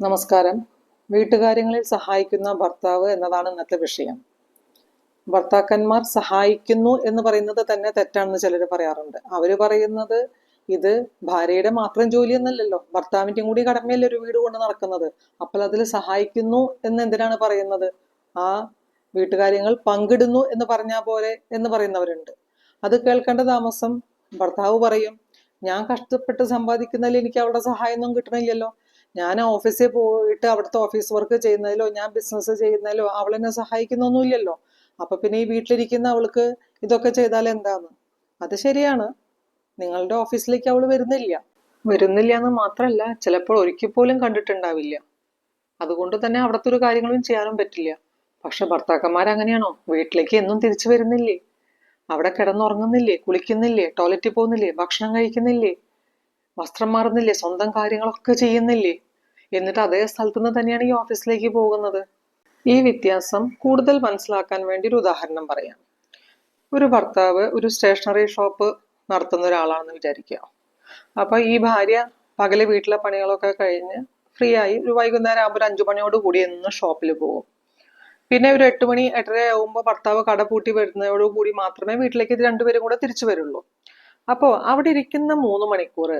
നമസ്കാരം. വീട്ടുകാര്യങ്ങളിൽ സഹായിക്കുന്ന ഭർത്താവ് എന്നതാണ് ഇന്നത്തെ വിഷയം. ഭർത്താക്കന്മാർ സഹായിക്കുന്നു എന്ന് പറയുന്നത് തന്നെ തെറ്റാണെന്ന് ചിലർ പറയാറുണ്ട്. അവർ പറയുന്നത് ഇത് ഭാര്യയുടെ മാത്രം ജോലിയൊന്നല്ലല്ലോ. ഭർത്താവിന്റെയും കൂടി കടമയല്ലേ ഒരു വീട് കൊണ്ട് നടക്കുന്നത്. അപ്പോൾ അതിൽ സഹായിക്കുന്നു എന്ന് എന്തിനാണ് പറയുന്നത്? ആ വീട്ടുകാര്യങ്ങൾ പങ്കിടുന്നു എന്ന് പറഞ്ഞാൽ പോലെ എന്ന് പറയുന്നവരുണ്ട്. അത് കേൾക്കേണ്ട താമസം ഭർത്താവ് പറയും ഞാൻ കഷ്ടപ്പെട്ട് സമ്പാദിക്കുന്നതിൽ എനിക്ക് അവളുടെ സഹായമൊന്നും കിട്ടണില്ലല്ലോ. ഞാൻ ഓഫീസിൽ പോയിട്ട് അവിടുത്തെ ഓഫീസ് വർക്ക് ചെയ്യുന്നതിലോ ഞാൻ ബിസിനസ് ചെയ്യുന്നതിലോ അവൾ എന്നെ സഹായിക്കുന്നൊന്നുമില്ലല്ലോ. അപ്പൊ പിന്നെ ഈ വീട്ടിലിരിക്കുന്ന അവൾക്ക് ഇതൊക്കെ ചെയ്താൽ എന്താന്ന്? അത് ശരിയാണ്. നിങ്ങളുടെ ഓഫീസിലേക്ക് അവൾ വരുന്നില്ല. വരുന്നില്ല എന്ന് മാത്രമല്ല ചിലപ്പോൾ ഒരിക്കൽ പോലും കണ്ടിട്ടുണ്ടാവില്ല. അതുകൊണ്ട് തന്നെ അവിടുത്തെ ഒരു കാര്യങ്ങളും ചെയ്യാനും പറ്റില്ല. പക്ഷെ അങ്ങനെയാണോ വീട്ടിലേക്ക് എന്നും തിരിച്ചു വരുന്നില്ലേ? അവിടെ കിടന്നുറങ്ങുന്നില്ലേ? കുളിക്കുന്നില്ലേ? ടോയ്ലറ്റിൽ പോകുന്നില്ലേ? ഭക്ഷണം കഴിക്കുന്നില്ലേ? വസ്ത്രം മാറുന്നില്ലേ? സ്വന്തം കാര്യങ്ങളൊക്കെ ചെയ്യുന്നില്ലേ? എന്നിട്ട് അതേ സ്ഥലത്തു നിന്ന് തന്നെയാണ് ഈ ഓഫീസിലേക്ക് പോകുന്നത്. ഈ വ്യത്യാസം കൂടുതൽ മനസ്സിലാക്കാൻ വേണ്ടി ഒരു ഉദാഹരണം പറയാം. ഒരു ഭർത്താവ് ഒരു സ്റ്റേഷനറി ഷോപ്പ് നടത്തുന്ന ഒരാളാണെന്ന് വിചാരിക്കുക. അപ്പൊ ഈ ഭാര്യ പകലെ വീട്ടിലെ പണികളൊക്കെ കഴിഞ്ഞ് ഫ്രീ ആയി ഒരു വൈകുന്നേരം ആകുമ്പോൾ ഒരു അഞ്ചു മണിയോട് കൂടി എന്ന് ഷോപ്പിൽ പോകും. പിന്നെ ഒരു എട്ട് മണി എട്ടര ആകുമ്പോൾ ഭർത്താവ് കട പൂട്ടി വരുന്നതോടു കൂടി മാത്രമേ വീട്ടിലേക്ക് ഇത് രണ്ടുപേരും കൂടെ തിരിച്ചു വരുള്ളൂ. അപ്പോൾ അവിടെ ഇരിക്കുന്ന മൂന്ന് മണിക്കൂർ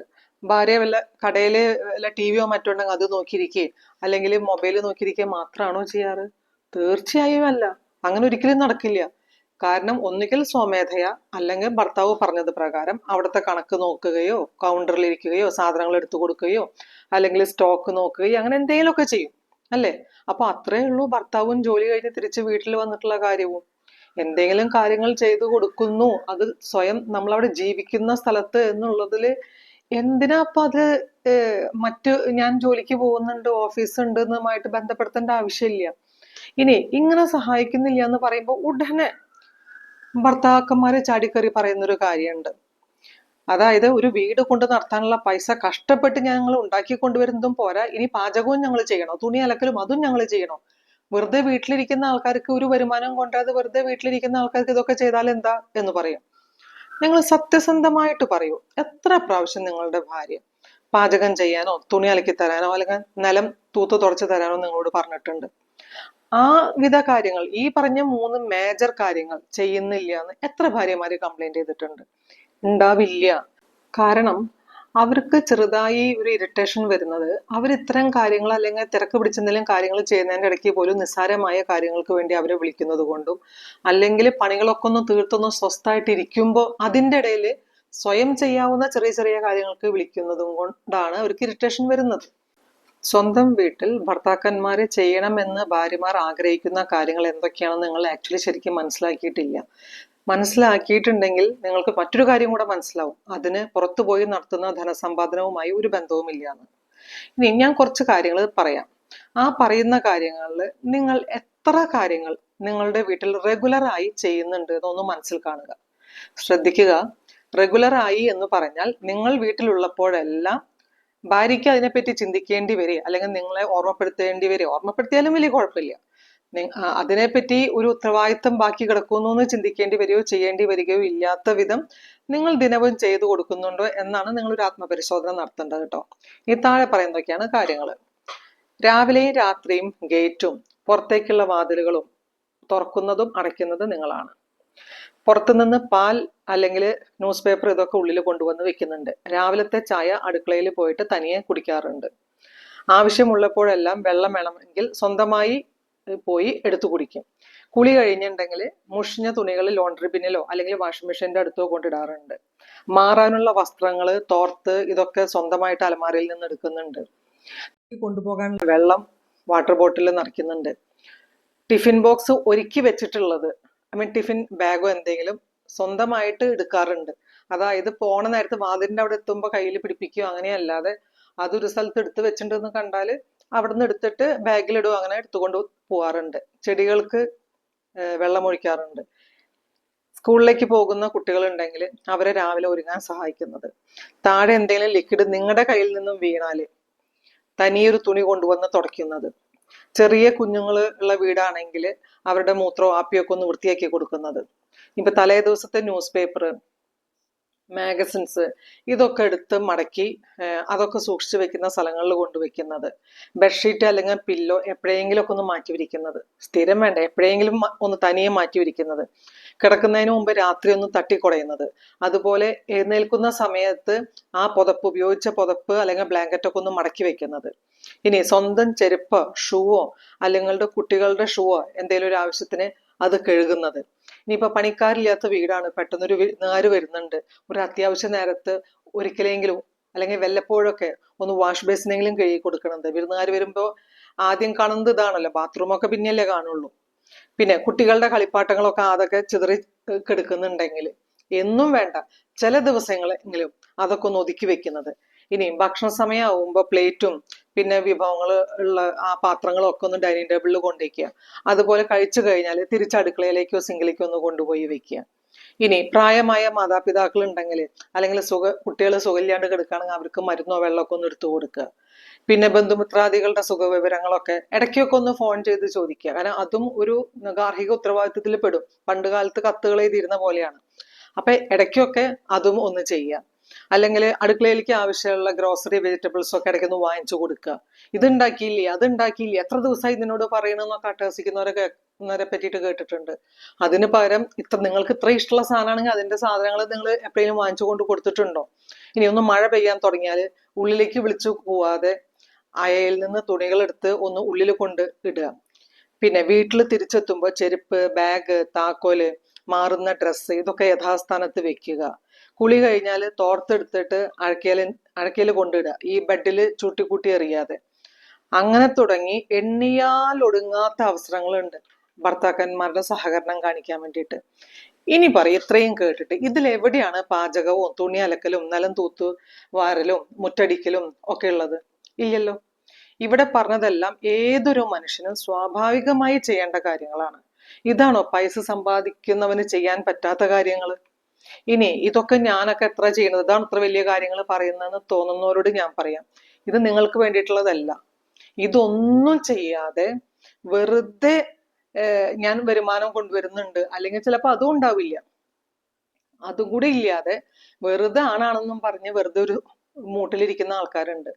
ഭാര്യ വല്ല കടയിൽ വല്ല ടി വിയോ മറ്റോ ഉണ്ടെങ്കിൽ അത് നോക്കിയിരിക്കേ അല്ലെങ്കിൽ മൊബൈൽ നോക്കിയിരിക്കുക മാത്രമാണോ ചെയ്യാറ്? തീർച്ചയായും അല്ല. അങ്ങനെ ഒരിക്കലും നടക്കില്ല. കാരണം ഒന്നുകിൽ സ്വമേധയ അല്ലെങ്കിൽ ഭർത്താവ് പറഞ്ഞത് പ്രകാരം അവിടുത്തെ കണക്ക് നോക്കുകയോ കൗണ്ടറിൽ ഇരിക്കുകയോ സാധനങ്ങൾ എടുത്തു കൊടുക്കുകയോ അല്ലെങ്കിൽ സ്റ്റോക്ക് നോക്കുകയോ അങ്ങനെ എന്തെങ്കിലുമൊക്കെ ചെയ്യും. അല്ലേ? അപ്പൊ അത്രേ ഉള്ളൂ ഭർത്താവും ജോലി കഴിഞ്ഞ് തിരിച്ച് വീട്ടിൽ വന്നിട്ടുള്ള കാര്യവും. എന്തെങ്കിലും കാര്യങ്ങൾ ചെയ്തു കൊടുക്കുന്നു. അത് സ്വയം നമ്മളവിടെ ജീവിക്കുന്ന സ്ഥലത്ത് എന്നുള്ളതിൽ എന്തിനാ അപ്പൊ അത് മറ്റു ഞാൻ ജോലിക്ക് പോകുന്നുണ്ട് ഓഫീസ് ഉണ്ട് എന്നുമായിട്ട് ബന്ധപ്പെടുത്തേണ്ട ആവശ്യമില്ല. ഇനി ഇങ്ങനെ സഹായിക്കുന്നില്ല എന്ന് പറയുമ്പോൾ ഉടനെ ഭർത്താക്കന്മാരെ ചാടിക്കറി പറയുന്ന ഒരു കാര്യമുണ്ട്. അതായത് ഒരു വീട് കൊണ്ട് നടത്താനുള്ള പൈസ കഷ്ടപ്പെട്ട് ഞങ്ങൾ ഉണ്ടാക്കി കൊണ്ടുവരുന്നതും പോരാ. ഇനി പാചകവും ഞങ്ങൾ ചെയ്യണോ? തുണി അലക്കലും അതും ഞങ്ങൾ ചെയ്യണോ? വെറുതെ വീട്ടിലിരിക്കുന്ന ആൾക്കാർക്ക് ഒരു വരുമാനം കൊണ്ടാതെ വെറുതെ വീട്ടിലിരിക്കുന്ന ആൾക്കാർക്ക് ഇതൊക്കെ ചെയ്താൽ എന്താ എന്ന് പറയും. നിങ്ങൾ സത്യസന്ധമായിട്ട് പറയൂ എത്ര പ്രാവശ്യം നിങ്ങളുടെ ഭാര്യ പാചകം ചെയ്യാനോ തുണി അലക്കി തരാനോ അല്ലെങ്കിൽ നിലം തൂത്ത് തുടച്ച് തരാനോ നിങ്ങളോട് പറഞ്ഞിട്ടുണ്ട്? ആ വിധ കാര്യങ്ങൾ ഈ പറഞ്ഞ മൂന്ന് മേജർ കാര്യങ്ങൾ ചെയ്യുന്നില്ല എന്ന് എത്ര ഭാര്യമാര് കംപ്ലൈന്റ് ചെയ്തിട്ടുണ്ട്? ഉണ്ടാവില്ല. കാരണം അവർക്ക് ചെറുതായി ഒരു ഇറിറ്റേഷൻ വരുന്നത്. അവർ ഇത്തരം കാര്യങ്ങൾ അല്ലെങ്കിൽ തിരക്ക് പിടിച്ചെന്തെങ്കിലും കാര്യങ്ങൾ ചെയ്യുന്നതിന്റെ ഇടയ്ക്ക് പോലും നിസ്സാരമായ കാര്യങ്ങൾക്ക് വേണ്ടി അവരെ വിളിക്കുന്നത് കൊണ്ടും അല്ലെങ്കിൽ പണികളൊക്കെ ഒന്ന് തീർത്തൊന്ന് സ്വസ്ഥമായിട്ട് ഇരിക്കുമ്പോൾ അതിന്റെ ഇടയിൽ സ്വയം ചെയ്യാവുന്ന ചെറിയ ചെറിയ കാര്യങ്ങൾക്ക് വിളിക്കുന്നതും കൊണ്ടാണ് അവർക്ക് ഇറിറ്റേഷൻ വരുന്നത്. സ്വന്തം വീട്ടിൽ ഭർത്താക്കന്മാരെ ചെയ്യണമെന്ന് ഭാര്യമാർ ആഗ്രഹിക്കുന്ന കാര്യങ്ങൾ എന്തൊക്കെയാണെന്ന് നിങ്ങൾ ആക്ച്വലി ശരിക്കും മനസ്സിലാക്കിയിട്ടില്ല. മനസ്സിലാക്കിയിട്ടുണ്ടെങ്കിൽ നിങ്ങൾക്ക് മറ്റൊരു കാര്യം കൂടെ മനസ്സിലാവും. അതിന് പുറത്തുപോയി നടത്തുന്ന ധനസമ്പാദനവുമായി ഒരു ബന്ധവുമില്ല എന്ന് ഇനി ഞാൻ കുറച്ച് കാര്യങ്ങൾ പറയാം. ആ പറയുന്ന കാര്യങ്ങളിൽ നിങ്ങൾ എത്ര കാര്യങ്ങൾ നിങ്ങളുടെ വീട്ടിൽ റെഗുലറായി ചെയ്യുന്നുണ്ട് എന്നൊന്ന് മനസ്സിൽ കാണുക. ശ്രദ്ധിക്കുക. റെഗുലറായി എന്ന് പറഞ്ഞാൽ നിങ്ങൾ വീട്ടിലുള്ളപ്പോഴെല്ലാം ഭാര്യയ്ക്ക് അതിനെപ്പറ്റി ചിന്തിക്കേണ്ടി വരിക. അല്ലെങ്കിൽ നിങ്ങളെ ഓർമ്മപ്പെടുത്തേണ്ടി വരിക. ഓർമ്മപ്പെടുത്തിയാലും വലിയ കുഴപ്പമില്ല. അതിനെപ്പറ്റി ഒരു ഉത്തരവാദിത്തം ബാക്കി കിടക്കുന്നു എന്ന് ചിന്തിക്കേണ്ടി വരികയോ ചെയ്യേണ്ടി വരികയോ ഇല്ലാത്ത വിധം നിങ്ങൾ ദിനവും ചെയ്തു കൊടുക്കുന്നുണ്ടോ എന്നാണ് നിങ്ങൾ ഒരു ആത്മപരിശോധന നടത്തേണ്ടത് കേട്ടോ. ഈ താഴെ പറയുന്നതൊക്കെയാണ് കാര്യങ്ങൾ രാവിലെയും രാത്രിയും ഗേറ്റും പുറത്തേക്കുള്ള വാതിലുകളും തുറക്കുന്നതും അടയ്ക്കുന്നതും നിങ്ങളാണ്. പുറത്തുനിന്ന് പാൽ അല്ലെങ്കിൽ ന്യൂസ് പേപ്പർ ഇതൊക്കെ ഉള്ളിൽ കൊണ്ടുവന്ന് വെക്കുന്നുണ്ട്. രാവിലത്തെ ചായ അടുക്കളയിൽ പോയിട്ട് തനിയെ കുടിക്കാറുണ്ട്. ആവശ്യമുള്ളപ്പോഴെല്ലാം വെള്ളം വേണമെങ്കിൽ സ്വന്തമായി പോയി എടുത്തു കുടിക്കും. കുളി കഴിഞ്ഞിട്ടുണ്ടെങ്കിൽ മുഷിഞ്ഞ തുണികൾ ലോണ്ടറി ബിന്നിലോ അല്ലെങ്കിൽ വാഷിംഗ് മെഷീന്റെ അടുത്തോ കൊണ്ടിടാറുണ്ട്. മാറാനുള്ള വസ്ത്രങ്ങൾ തോർത്ത് ഇതൊക്കെ സ്വന്തമായിട്ട് അലമാരയിൽ നിന്ന് എടുക്കുന്നുണ്ട്. കൊണ്ടുപോകാനുള്ള വെള്ളം വാട്ടർ ബോട്ടിൽ നിറയ്ക്കുന്നുണ്ട്. ടിഫിൻ ബോക്സ് ഒരുക്കി വെച്ചിട്ടുള്ളത് ഐ മീൻ ടിഫിൻ ബാഗോ എന്തെങ്കിലും സ്വന്തമായിട്ട് എടുക്കാറുണ്ട്. അതായത് പോണ നേരത്ത് വാതിലിന്റെ അവിടെ എത്തുമ്പോൾ കയ്യിൽ പിടിപ്പിക്കുകയോ അങ്ങനെയല്ലാതെ അതൊരു സ്ഥലത്ത് എടുത്ത് വെച്ചിട്ടുണ്ടെന്ന് കണ്ടാൽ അവിടെ നിന്ന് എടുത്തിട്ട് ബാഗിലിടുക അങ്ങനെ എടുത്തുകൊണ്ട് പോവാറുണ്ട്. ചെടികൾക്ക് വെള്ളമൊഴിക്കാറുണ്ട് സ്കൂളിലേക്ക് പോകുന്ന കുട്ടികളുണ്ടെങ്കിൽ അവരെ രാവിലെ ഒരുങ്ങാൻ സഹായിക്കുന്നത്. താഴെ എന്തെങ്കിലും ലിക്വിഡ് നിങ്ങളുടെ കയ്യിൽ നിന്നും വീണാൽ തനിയൊരു തുണി കൊണ്ടുവന്ന് തുടയ്ക്കുന്നത്. ചെറിയ കുഞ്ഞുങ്ങൾ ഉള്ള വീടാണെങ്കിൽ അവരുടെ മൂത്രവും ആപ്പിയൊക്കെ ഒന്ന് വൃത്തിയാക്കി കൊടുക്കുന്നത്. ഇപ്പൊ തലേ ദിവസത്തെ ന്യൂസ് പേപ്പർ മാഗസിൻസ് ഇതൊക്കെ എടുത്ത് മടക്കി അതൊക്കെ സൂക്ഷിച്ചു വെക്കുന്ന സ്ഥലങ്ങളിൽ കൊണ്ടുവെക്കുന്നത് ബെഡ്ഷീറ്റ് അല്ലെങ്കിൽ പില്ലോ എപ്പോഴെങ്കിലും ഒക്കെ ഒന്ന് മാറ്റി വിരിക്കുന്നത്. സ്ഥിരം വേണ്ട എപ്പോഴെങ്കിലും ഒന്ന് തനിയെ മാറ്റി വിരിക്കുന്നത്. കിടക്കുന്നതിന് മുമ്പ് രാത്രി ഒന്ന് തട്ടിക്കുടയുന്നത്. അതുപോലെ എഴുന്നേൽക്കുന്ന സമയത്ത് ആ പുതപ്പ് ഉപയോഗിച്ച പുതപ്പ് അല്ലെങ്കിൽ ബ്ലാങ്കറ്റ് ഒക്കെ ഒന്ന് മടക്കി വെക്കുന്നത്. ഇനി സ്വന്തം ചെരുപ്പോ ഷൂവോ അല്ലെങ്കിൽ കുട്ടികളുടെ ഷൂവോ എന്തെങ്കിലും ഒരു ആവശ്യത്തിന് അത് കഴുകുന്നത്. ഇനിയിപ്പോ പണിക്കാരില്ലാത്ത വീടാണ്. പെട്ടെന്നൊരു വിരുന്നുകാര് വരുന്നുണ്ട്. ഒരു അത്യാവശ്യ നേരത്ത് ഒരിക്കലെങ്കിലും അല്ലെങ്കിൽ വല്ലപ്പോഴൊക്കെ ഒന്ന് വാഷ് ബേസിനെങ്കിലും കഴുകി കൊടുക്കണത് വിരുന്നുകാർ വരുമ്പോ ആദ്യം കാണുന്നത് ഇതാണല്ലോ. ബാത്റൂമൊക്കെ പിന്നെയല്ലേ കാണുള്ളൂ. പിന്നെ കുട്ടികളുടെ കളിപ്പാട്ടങ്ങളൊക്കെ അതൊക്കെ ചിതറി കിടക്കുന്നുണ്ടെങ്കിൽ എന്നും വേണ്ട. ചില ദിവസങ്ങളെങ്കിലും അതൊക്കെ ഒന്ന് ഒതുക്കി വെക്കുന്നത്. ഇനി ഭക്ഷണ സമയമാവുമ്പോൾ പ്ലേറ്റും പിന്നെ വിഭവങ്ങൾ ഉള്ള ആ പാത്രങ്ങളും ഒക്കെ ഒന്ന് ഡൈനിങ് ടേബിളിൽ കൊണ്ടുവയ്ക്കുക അതുപോലെ കഴിച്ചു കഴിഞ്ഞാൽ തിരിച്ച് അടുക്കളയിലേക്കോ സിങ്കിലേക്കോ ഒന്ന് കൊണ്ടുപോയി വെക്കുക ഇനി പ്രായമായ മാതാപിതാക്കൾ ഉണ്ടെങ്കിൽ അല്ലെങ്കിൽ സുഖ കുട്ടികൾ സുഖമില്ലാണ്ട് കിടക്കുകയാണെങ്കിൽ അവർക്ക് മരുന്നോ വെള്ളമൊക്കെ ഒന്ന് എടുത്തു കൊടുക്കുക. പിന്നെ ബന്ധുമിത്രാദികളുടെ സുഖവിവരങ്ങളൊക്കെ ഇടയ്ക്കൊക്കെ ഒന്ന് ഫോൺ ചെയ്ത് ചോദിക്കുക. കാരണം അതും ഒരു ഗാർഹിക ഉത്തരവാദിത്വത്തിൽ പെടും. പണ്ട് കാലത്ത് കത്തുകൾ എഴുതിയിരുന്ന പോലെയാണ്. അപ്പൊ ഇടയ്ക്കൊക്കെ അതും ഒന്ന് ചെയ്യുക. അല്ലെങ്കിൽ അടുക്കളയിലേക്ക് ആവശ്യമുള്ള ഗ്രോസറി വെജിറ്റബിൾസ് ഒക്കെ ഇടയ്ക്കൊന്ന് വാങ്ങിച്ചു കൊടുക്കുക. ഇതുണ്ടാക്കിയില്ലേ അത് ഉണ്ടാക്കിയില്ലേ? എത്ര ദിവസമായി ഇതിനോട് പറയണമെന്നൊക്കെ അട്ടഹസിക്കുന്നവരൊക്കെ െ പറ്റിയിട്ട് കേട്ടിട്ടുണ്ട്. അതിന് പകരം ഇത്ര നിങ്ങൾക്ക് ഇത്ര ഇഷ്ടമുള്ള സാധനമാണെങ്കിൽ അതിന്റെ സാധനങ്ങൾ നിങ്ങൾ എപ്പോഴെങ്കിലും വാങ്ങിച്ചു കൊണ്ട് കൊടുത്തിട്ടുണ്ടോ? ഇനി ഒന്ന് മഴ പെയ്യാൻ തുടങ്ങിയാൽ ഉള്ളിലേക്ക് വിളിച്ചു പോവാതെ അയയിൽ നിന്ന് തുണികൾ എടുത്ത് ഒന്ന് ഉള്ളിൽ കൊണ്ട് ഇടുക. പിന്നെ വീട്ടിൽ തിരിച്ചെത്തുമ്പോൾ ചെരുപ്പ് ബാഗ് താക്കോൽ മാറുന്ന ഡ്രസ്സ് ഇതൊക്കെ യഥാസ്ഥാനത്ത് വെക്കുക. കുളി കഴിഞ്ഞാൽ തോർത്തെടുത്തിട്ട് അഴക്കയിൽ അഴക്കയിൽ കൊണ്ടിടുക. ഈ ബെഡിൽ ചുട്ടിക്കൂട്ടി എറിയാതെ. അങ്ങനെ തുടങ്ങി എണ്ണിയാൽ ഒടുങ്ങാത്ത അവസരങ്ങളുണ്ട് ഭർത്താക്കന്മാരുടെ സഹകരണം കാണിക്കാൻ വേണ്ടിയിട്ട്. ഇനി പറയും ഇത്രയും കേട്ടിട്ട് ഇതിൽ എവിടെയാണ് പാചകവും തുണി അലക്കലും നിലം തൂത്തു വാരലും മുറ്റടിക്കലും ഒക്കെ ഉള്ളത്? ഇല്ലല്ലോ. ഇവിടെ പറഞ്ഞതെല്ലാം ഏതൊരു മനുഷ്യനും സ്വാഭാവികമായി ചെയ്യേണ്ട കാര്യങ്ങളാണ്. ഇതാണോ പൈസ സമ്പാദിക്കുന്നവന് ചെയ്യാൻ പറ്റാത്ത കാര്യങ്ങൾ ഇനി ഇതൊക്കെ ഞാനൊക്കെ എത്ര ചെയ്യുന്നത്? ഇതാണ് ഇത്ര വലിയ കാര്യങ്ങൾ പറയുന്നതെന്ന് തോന്നുന്നവരോട് ഞാൻ പറയാം. ഇത് നിങ്ങൾക്ക് വേണ്ടിയിട്ടുള്ളതല്ല. ഇതൊന്നും ചെയ്യാതെ വെറുതെ ഞാൻ വരുമാനം കൊണ്ടുവരുന്നുണ്ട്. അല്ലെങ്കിൽ ചിലപ്പോൾ അതും ഉണ്ടാവില്ല. അതും കൂടി ഇല്ലാതെ വെറുതെ ആണാണെന്നും പറഞ്ഞ് വെറുതെ ഒരു മൂട്ടിലിരിക്കുന്ന ആൾക്കാരുണ്ട്.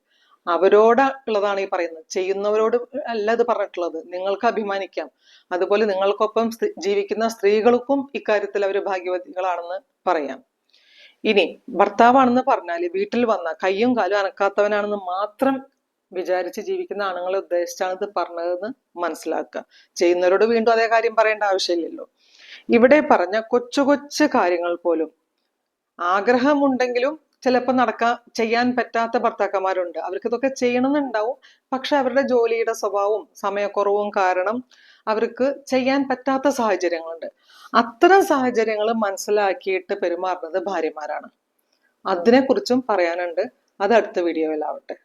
അവരോട് ഉള്ളതാണ് ഈ പറയുന്നത്. ചെയ്യുന്നവരോട് അല്ല ഇത് പറഞ്ഞിട്ടുള്ളത്. നിങ്ങൾക്ക് അഭിമാനിക്കാം. അതുപോലെ നിങ്ങൾക്കൊപ്പം ജീവിക്കുന്ന സ്ത്രീകൾക്കും ഇക്കാര്യത്തിൽ അവർ ഭാഗ്യവതികളാണെന്ന് പറയാം. ഇനി ഭർത്താവാണെന്ന് പറഞ്ഞാൽ വീട്ടിൽ വന്ന കയ്യും കാലും അനക്കാത്തവനാണെന്ന് മാത്രം വിചാരിച്ച് ജീവിക്കുന്ന ആണുങ്ങളെ ഉദ്ദേശിച്ചാണ് ഇത് പറഞ്ഞതെന്ന് മനസ്സിലാക്കുക. ചെയ്യുന്നവരോട് വീണ്ടും അതേ കാര്യം പറയേണ്ട ആവശ്യമില്ലല്ലോ. ഇവിടെ പറഞ്ഞ കൊച്ചു കൊച്ചു കാര്യങ്ങൾ പോലും ആഗ്രഹമുണ്ടെങ്കിലും ചിലപ്പോൾ നടക്കാൻ ചെയ്യാൻ പറ്റാത്ത ഭർത്താക്കന്മാരുണ്ട്. അവർക്ക് ഇതൊക്കെ ചെയ്യണമെന്നുണ്ടാവും. പക്ഷെ അവരുടെ ജോലിയുടെ സ്വഭാവവും സമയക്കുറവും കാരണം അവർക്ക് ചെയ്യാൻ പറ്റാത്ത സാഹചര്യങ്ങളുണ്ട്. അത്തരം സാഹചര്യങ്ങൾ മനസ്സിലാക്കിയിട്ട് പെരുമാറുന്നത് ഭാര്യമാരാണ്. അതിനെക്കുറിച്ചും പറയാനുണ്ട്. അത് അടുത്ത വീഡിയോയിലാവട്ടെ